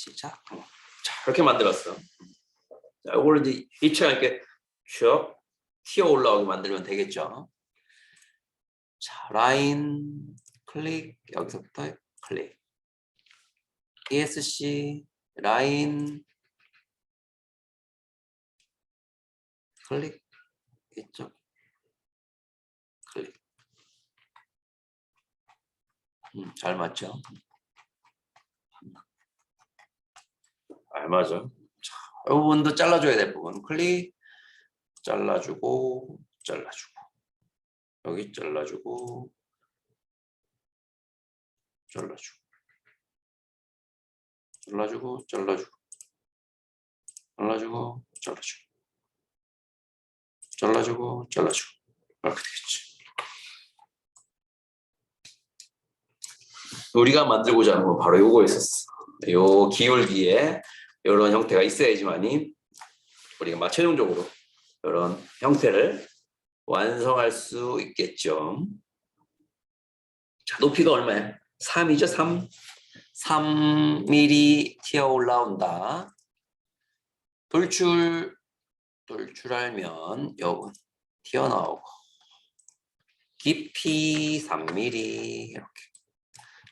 시작. 자, 이렇게 만들었어. 자, 이걸 이제 이처럼 이렇게 쭉 튀어 올라오게 만들면 되겠죠. 자, 라인 클릭 여기서부터 클릭. ESC 라인 클릭 이쪽 클릭. 음, 잘 맞죠? 아, 맞아. 이 부분도 잘라줘야 될 부분. 클릭, 잘라주고, 잘라주고. 여기 잘라주고, 잘라주고. 잘라주고, 잘라주고. 잘라주고, 잘라주고. 잘라주고, 잘라주고. 이렇게 되겠지. 우리가 만들고자 하는 건 바로 요거였었어. 요 기울기에 이런 형태가 있어야지만이 우리가 막 최종적으로 이런 형태를 완성할 수 있겠죠. 자, 높이가 얼마야? 3이죠, 3. 3mm 튀어 올라온다. 돌출, 돌출하면 여분 튀어나오고 깊이 3mm 이렇게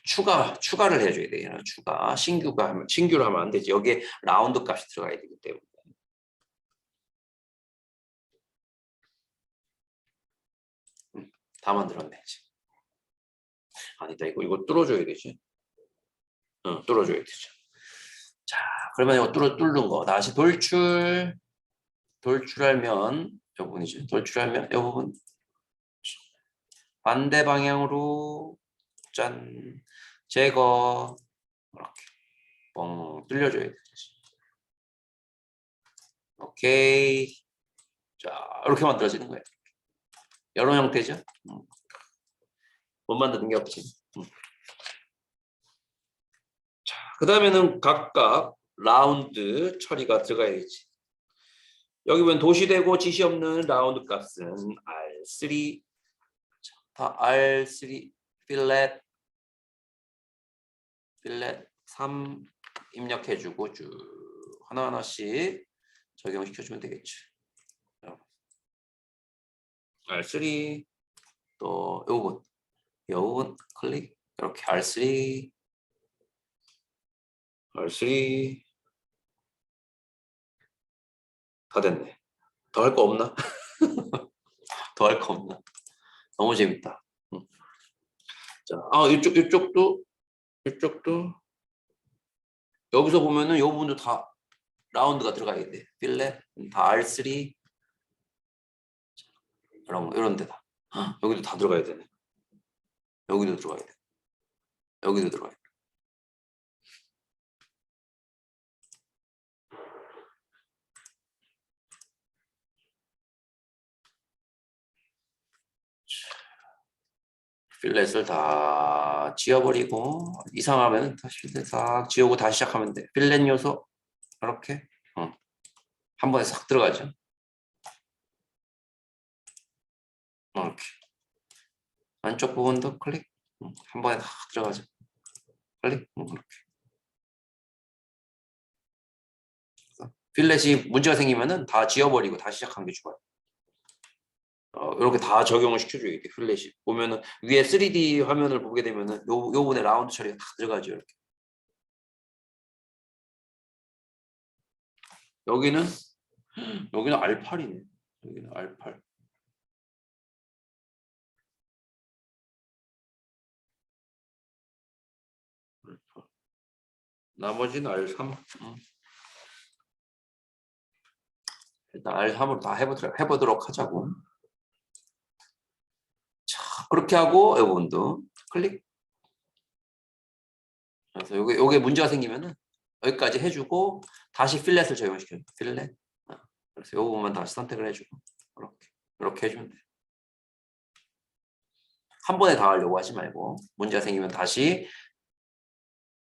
추가 추가를 해줘야 돼요. 추가 신규가 하면 신규로 하면 안 되지. 여기에 라운드 값이 들어가야 되기 때문에. 음, 다 만들었네. 아니다 이거 이거 뚫어줘야 되지. 응, 뚫어줘야 되죠. 자, 그러면 이거 뚫어 뚫는 거 다시 돌출 돌출하면 이 부분이죠. 돌출하면 이 부분 반대 방향으로 짠 제거 이렇게 뻥 뚫려줘야 되지. 오케이. 자 이렇게 만들어지는 거예요. 여러 형태죠. 음. 못 만드는 게 없지. 음. 자, 그 다음에는 각각 라운드 처리가 들어가야지. 여기 보면 도시되고 지시 없는 라운드 값은 R3, 자, 다 R3 필렛, 필렛 3 입력해주고 쭉 하나하나씩 적용시켜주면 되겠죠. R3 또 요건 요건 클릭 이렇게 R3 R3 다 됐네. 더 할 거 없나? 더 할 거 없나? 너무 재밌다. 응. 자, 아 이쪽 이쪽도 이쪽도 여기서 보면은 이 부분도 다 라운드가 들어가야 돼. 필렛 다 R3 이런 거 이런 데다. 헉, 여기도 다 들어가야 되네. 여기도 들어가야 돼. 여기도 들어가야 돼. 필렛을 다 지워버리고 이상하면 다시 필렛 싹 지우고 다시 시작하면 돼. 필렛 요소 이렇게 어. 한 번에 싹 들어가죠. 이렇게 안쪽 부분도 클릭 음, 한 번에 싹 들어가죠. 클릭 음, 이렇게 필렛이 문제가 생기면은 다 지워버리고 다시 시작하는 게 좋아요. 어, 이렇게 다 적용을 시켜줘야 돼. 플래시 보면은 위에 3D 화면을 보게 되면은 요, 요 부분에 라운드 처리가 다 들어가죠. 이렇게. 여기는 여기는 R8이네. 여기는 R8. 나머지는 R3. 음. 일단 R3으로 다 해보도록, 해보도록 하자고. 그렇게 하고 이 부분도 클릭. 그래서 요게 요게 문제가 생기면은 여기까지 해주고 다시 필렛을 적용시켜. 필렛. 어, 그래서 요 부분만 다시 선택을 해주고 이렇게 이렇게 해주면 돼. 한 번에 다 하려고 하지 말고 문제가 생기면 다시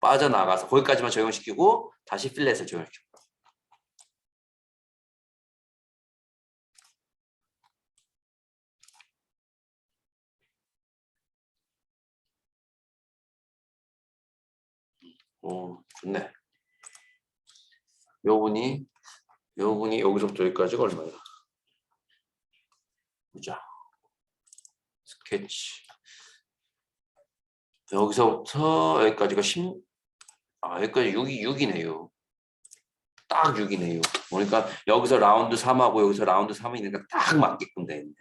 빠져나가서 거기까지만 적용시키고 다시 필렛을 적용시켜. 오, 좋네. 요분이 요분이 여기서부터 여기까지가 얼마야? 보자. 스케치. 여기서부터 여기까지가 10, 아, 여기까지 6이 6이네요. 딱 6이네요. 그러니까 여기서 라운드 3하고 여기서 라운드 3이니까 딱 맞게끔 돼 있네.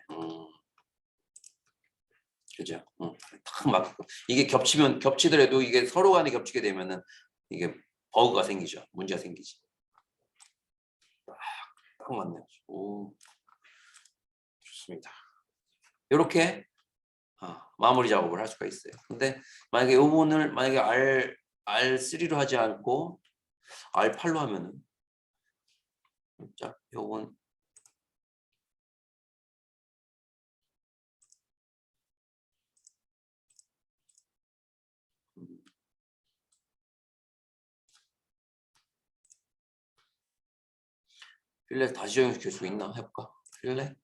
음. 그죠? 음, 딱 맞게끔. 이게 겹치면 겹치더라도 이게 서로 간에 겹치게 되면은 이게 버그가 생기죠. 문제가 생기지. 딱, 딱 맞네요. 오. 좋습니다. 이렇게 어, 마무리 작업을 할 수가 있어요. 근데 만약에 이 부분을 만약에 R R3로 하지 않고 R8로 하면은 자, 요건 필렛 다시 적용시킬 수 있나 해볼까? 필렛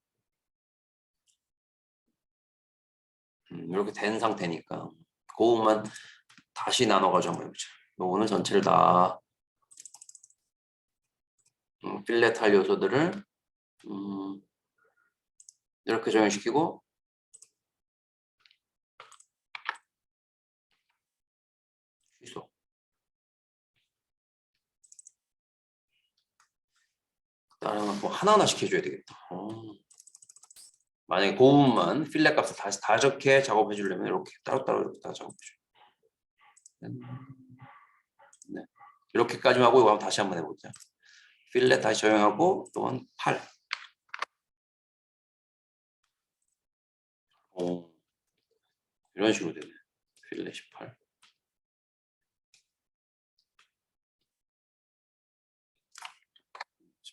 음, 이렇게 된 상태니까 그것만 다시 나눠가지고 한번 해보자. 오늘 전체를 다 음, 필렛 할 요소들을 음, 이렇게 적용시키고 취소 다른 거 하나하나씩 해줘야 되겠다. 어. 만약에 그 부분만 필렛 값을 다시 다 적게 작업해 주려면 이렇게 따로따로 이렇게 다 작업해 줘요. 네. 이렇게까지만 하고 이거 다시 한번 해보자. 필렛 다시 적용하고 또한 8. 오, 이런 식으로 되네. 필렛 18.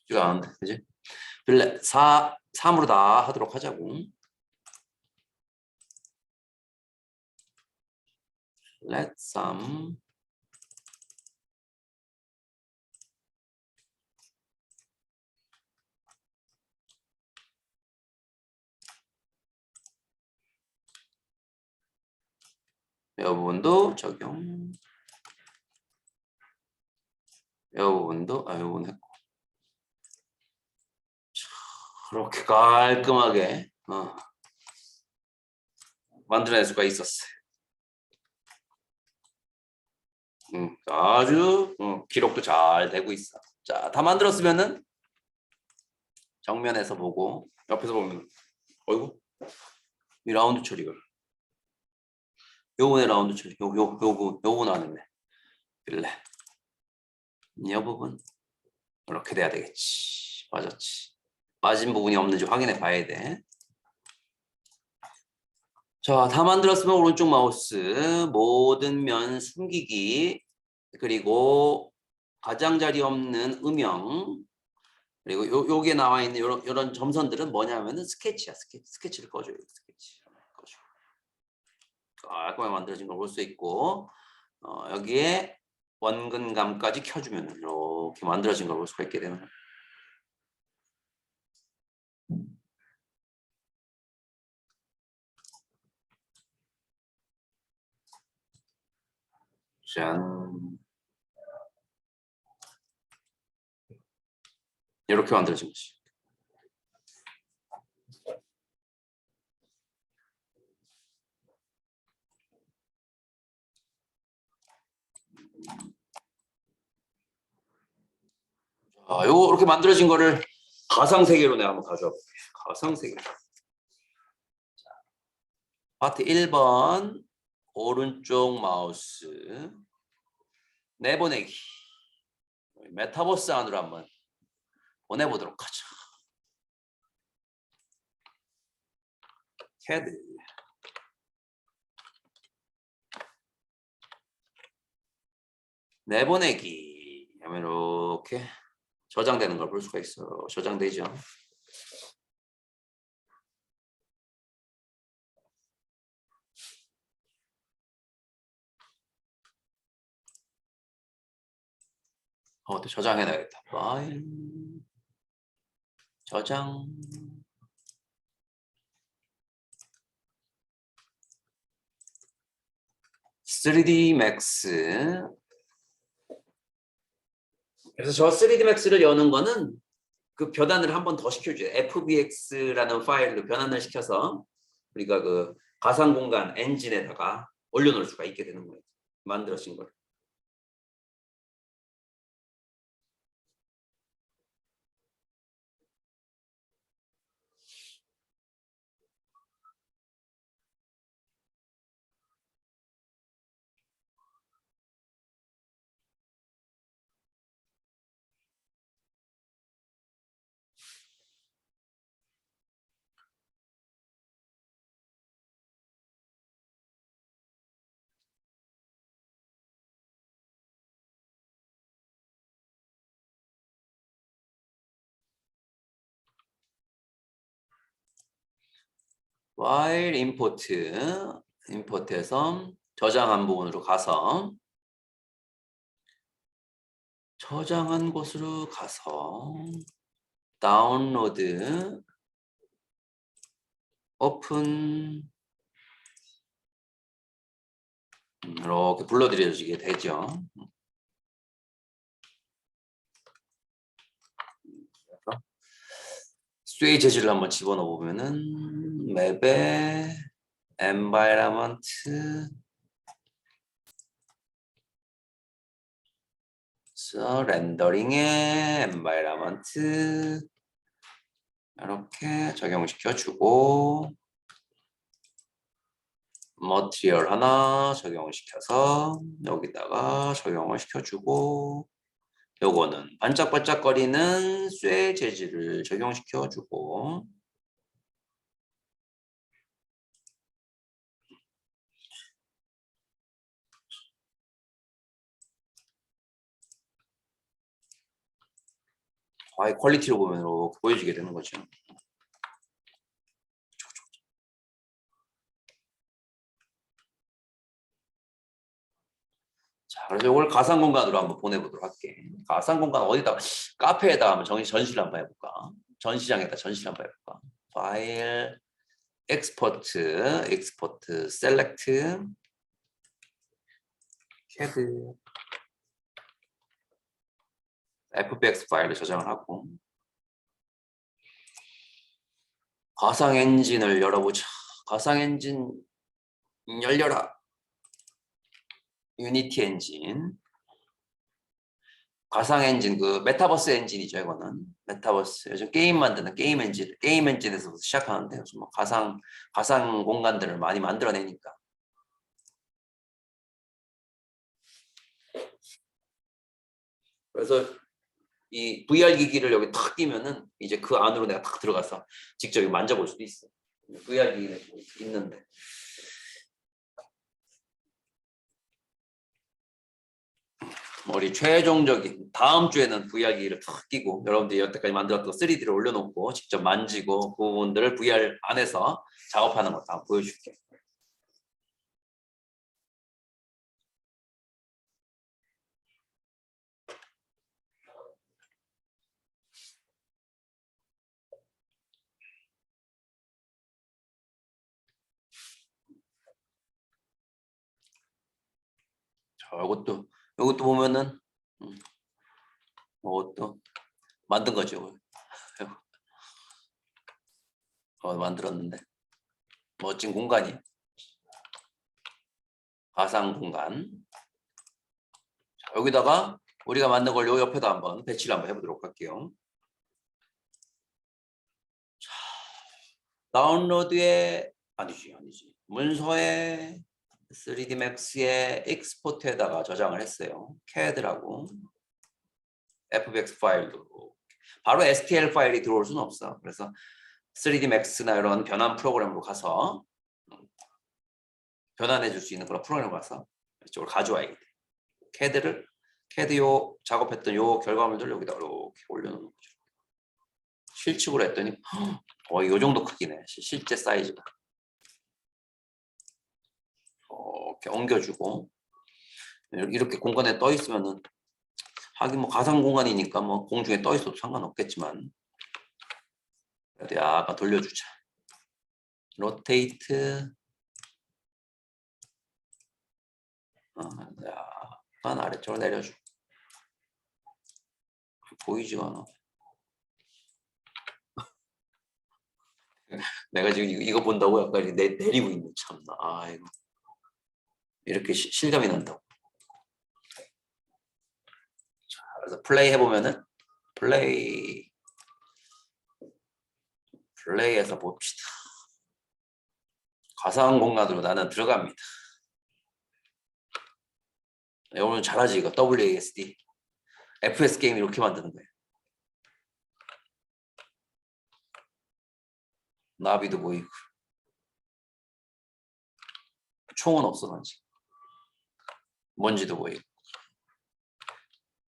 쉽지가 않은데, 그지? 필렛 4, 3으로 다 하도록 하자고. let sum 이 부분도 적용. 이 부분도 아, 이 부분 했고. 자, 이렇게 깔끔하게 어, 만들어낼 수가 있었어요. 음, 아주 어, 기록도 잘 되고 있어. 자, 다 만들었으면은 정면에서 보고 옆에서 보면, 어이구, 이 라운드 처리가. 요번에 라운드 처리, 요, 요, 요거, 요거 나왔네. 빌래. 이 부분 이렇게 돼야 되겠지. 맞았지. 빠진 부분이 없는지 확인해 봐야 돼. 자, 다 만들었으면 오른쪽 마우스 모든 면 숨기기 그리고 가장자리 없는 음영 그리고 요, 요게 나와 있는 요런, 요런 점선들은 뭐냐면은 스케치야 스케치 스케치를 꺼줘요 스케치 꺼줘 깔끔하게 만들어진 걸 볼 수 있고 어, 여기에 원근감까지 켜주면 이렇게 만들어진 걸 볼 수가 있게 되는 거예요. 짠. 이렇게 만들어진 것이. 자, 요거 이렇게 만들어진 거를 가상 세계로 내가 한번 가져와 볼게. 가상 세계. 자, 파트 1번 오른쪽 마우스 내보내기 메타버스 안으로 한번 보내보도록 하죠. 헤드 내보내기 하면 이렇게 저장되는 걸 볼 수가 있어. 저장되죠. 어, 또 저장해 놔야겠다. 파일 저장 (3D Max) 그래서 저 3D Max를 여는 거는 그 변환을 한 번 더 시켜줘요. FBX라는 파일로 변환을 시켜서 우리가 그 가상 공간 엔진에다가 올려놓을 수가 있게 되는 거예요. 만들어진 걸. While import import에서 저장한 부분으로 가서 저장한 곳으로 가서 다운로드 오픈 이렇게 불러들여지게 되죠. 그래서 쇠 재질을 한번 집어넣어 보면은 맵에 environment 그래서 렌더링에 environment 이렇게 적용시켜 주고 머티리얼 하나 적용시켜서 여기다가 적용을 시켜 주고 요거는 반짝반짝거리는 쇠 재질을 적용시켜 주고 아이 퀄리티로 보면 이렇게 보여지게 되는 거죠. 자, 그래서 이걸 가상 공간으로 한번 보내보도록 할게. 가상 공간 어디다 카페에다 한번 전 전시를 한번 해볼까? 전시장에다 전시를 한번 해볼까? 파일, 엑스포트, 엑스포트, 셀렉트, 캐드, FBX 파일을 저장을 하고 가상 엔진을 열어보자. 가상 엔진 열려라. 유니티 엔진. 가상 엔진 그 메타버스 엔진이죠 이거는 메타버스 요즘 게임 만드는 게임 엔진 게임 엔진에서부터 시작하는데 요즘 뭐 가상 가상 공간들을 많이 만들어내니까 그래서 이 VR 기기를 여기 탁 끼면은 이제 그 안으로 내가 탁 들어가서 직접 만져볼 수도 있어. VR 기기는 있는데. 우리 최종적인 다음 주에는 VR 기기를 탁 끼고 여러분들이 여태까지 만들었던 3D를 올려놓고 직접 만지고 그 부분들을 VR 안에서 작업하는 것도 한번 보여줄게. 자, 이것도 이것도 보면은 음, 이것도 만든 거죠. 어, 만들었는데 멋진 공간이 가상 공간. 자, 여기다가 우리가 만든 걸 요 옆에다 한번 배치를 한번 해보도록 할게요. 자, 다운로드에 아니지 아니지 문서에 3D Max의 익스포트에다가 저장을 했어요. CAD라고 FBX 파일도 바로 STL 파일이 들어올 수는 없어. 그래서 3D Max나 이런 변환 프로그램으로 가서 변환해 줄 수 있는 그런 프로그램으로 가서 이쪽으로 가져와야 돼. CAD를 CAD 요 작업했던 요 결과물들 여기다 이렇게 올려놓는 거죠. 실측으로 했더니 어, 이 정도 크기네. 시- 실제 사이즈가. 이렇게 옮겨주고 이렇게 공간에 떠 있으면은 하긴 뭐 가상 공간이니까 뭐 공중에 떠 있어도 상관없겠지만 약간 돌려주자. 로테이트 어, 약간 아래쪽으로 내려주고 보이지가 않아. 내가 지금 이거- 본다고 약간 내, 내리고 있는 참나. 아이고. 이렇게 시- 실감이 난다고. 자, 그래서 플레이 해보면은 플레이 플레이해서 봅시다. 가상 공간으로 나는 들어갑니다. 야, 오늘 잘하지 이거 WASD FPS 게임 이렇게 만드는 거예요. 나비도 보이고 총은 없어 난 지금 먼지도 보이고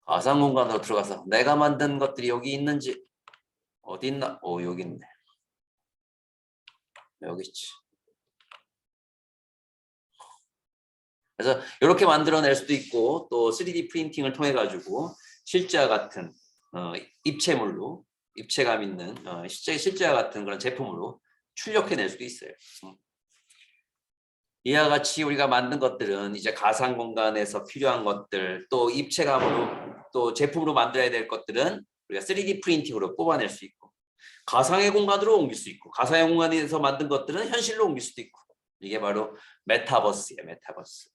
가상 공간으로 들어가서 내가 만든 것들이 여기 있는지 어디 있나? 오 여기 있네. 여기 있지. 그래서 이렇게 만들어낼 수도 있고 또 3D 프린팅을 통해 가지고 실제와 같은 어, 입체물로 입체감 있는 어, 실제 실제와 같은 그런 제품으로 출력해낼 수도 있어요. 음. 이와 같이 우리가 만든 것들은 이제 가상 공간에서 필요한 것들 또 입체감으로 또 제품으로 만들어야 될 것들은 우리가 3D 프린팅으로 뽑아낼 수 있고 가상의 공간으로 옮길 수 있고 가상의 공간에서 만든 것들은 현실로 옮길 수도 있고 이게 바로 메타버스예요 메타버스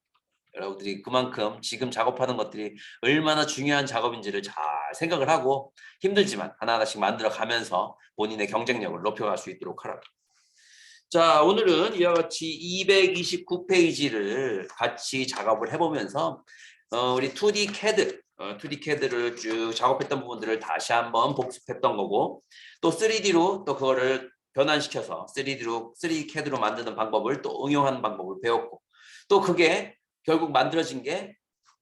여러분들이 그만큼 지금 작업하는 것들이 얼마나 중요한 작업인지를 잘 생각을 하고 힘들지만 하나하나씩 만들어 가면서 본인의 경쟁력을 높여갈 수 있도록 하라. 자, 오늘은 이와 같이 229페이지를 같이 작업을 해보면서 어, 우리 2D CAD, 어, 2D CAD를 쭉 작업했던 부분들을 다시 한번 복습했던 거고 또 3D로 또 그거를 변환시켜서 3D로 3D CAD로 만드는 방법을 또 응용하는 방법을 배웠고 또 그게 결국 만들어진 게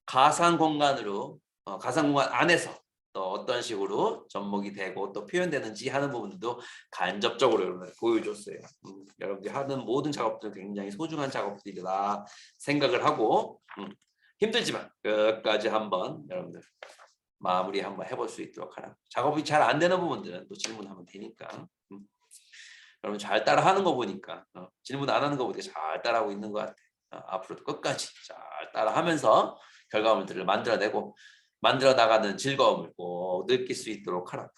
가상 공간으로 어, 가상 공간 안에서 또 어떤 식으로 접목이 되고 또 표현되는지 하는 부분도 간접적으로 여러분들 보여줬어요. 음, 여러분들이 하는 모든 작업들은 굉장히 소중한 작업들이다 생각을 하고 음, 힘들지만 끝까지 한번 여러분들 마무리 한번 해볼 수 있도록 하라. 작업이 잘 안 되는 부분들은 또 질문하면 되니까. 음. 여러분 잘 따라 하는 거 보니까 어, 질문 안 하는 거보다 잘 따라하고 있는 것 같아. 어, 앞으로도 끝까지 잘 따라 하면서 결과물들을 만들어내고 만들어 나가는 즐거움을 꼭 느낄 수 있도록 하라.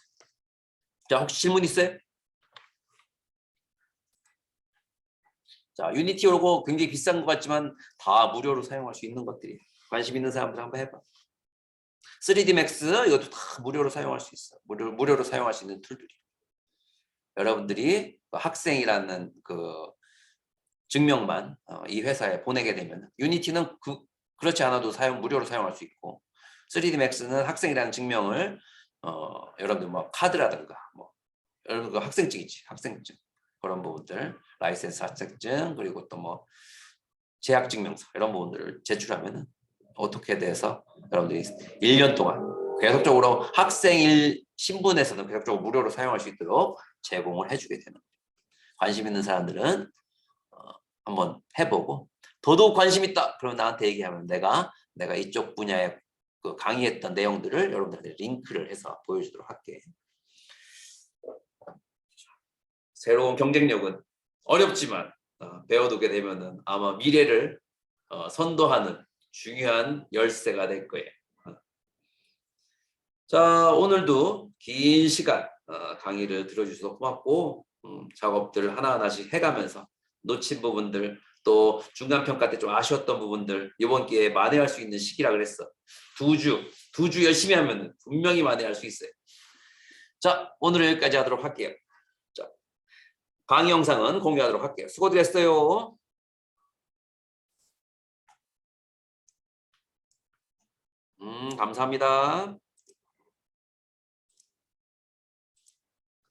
자, 혹시 질문 있어요? 자, 유니티 오고 굉장히 비싼 것 같지만 다 무료로 사용할 수 있는 것들이 관심 있는 사람들 한번 해봐. 3D Max 이것도 다 무료로 사용할 수 있어. 무료, 무료로 사용할 수 있는 툴들이. 여러분들이 그 학생이라는 그 증명만 어, 이 회사에 보내게 되면 유니티는 그, 그렇지 않아도 사용 무료로 사용할 수 있고 3D Max는 학생이라는 증명을 어, 여러분들 뭐 카드라든가 뭐 여러분 그 학생증이지 학생증 그런 부분들 라이센스 학생증 그리고 또 뭐 재학 증명서 이런 부분들을 제출하면은 어떻게 돼서 여러분들이 1년 동안 계속적으로 학생일 신분에서는 계속적으로 무료로 사용할 수 있도록 제공을 해주게 되는. 관심 있는 사람들은 어, 한번 해보고 더더욱 관심 있다 그러면 나한테 얘기하면 내가 내가 이쪽 분야에 그 강의했던 내용들을 여러분들한테 링크를 해서 보여주도록 할게. 새로운 경쟁력은 어렵지만 어, 배워두게 되면은 아마 미래를 어, 선도하는 중요한 열쇠가 될 거예요. 어. 자 오늘도 긴 시간 어, 강의를 들어주셔서 고맙고 음, 작업들 하나하나씩 해가면서 놓친 부분들 또 중간 평가 때 좀 아쉬웠던 부분들 이번 기회에 만회할 수 있는 시기라 그랬어. 두 주, 두 주 열심히 하면 분명히 만회할 수 있어요. 자, 오늘은 여기까지 하도록 할게요. 자, 강의 영상은 공유하도록 할게요. 수고들 했어요. 음, 감사합니다.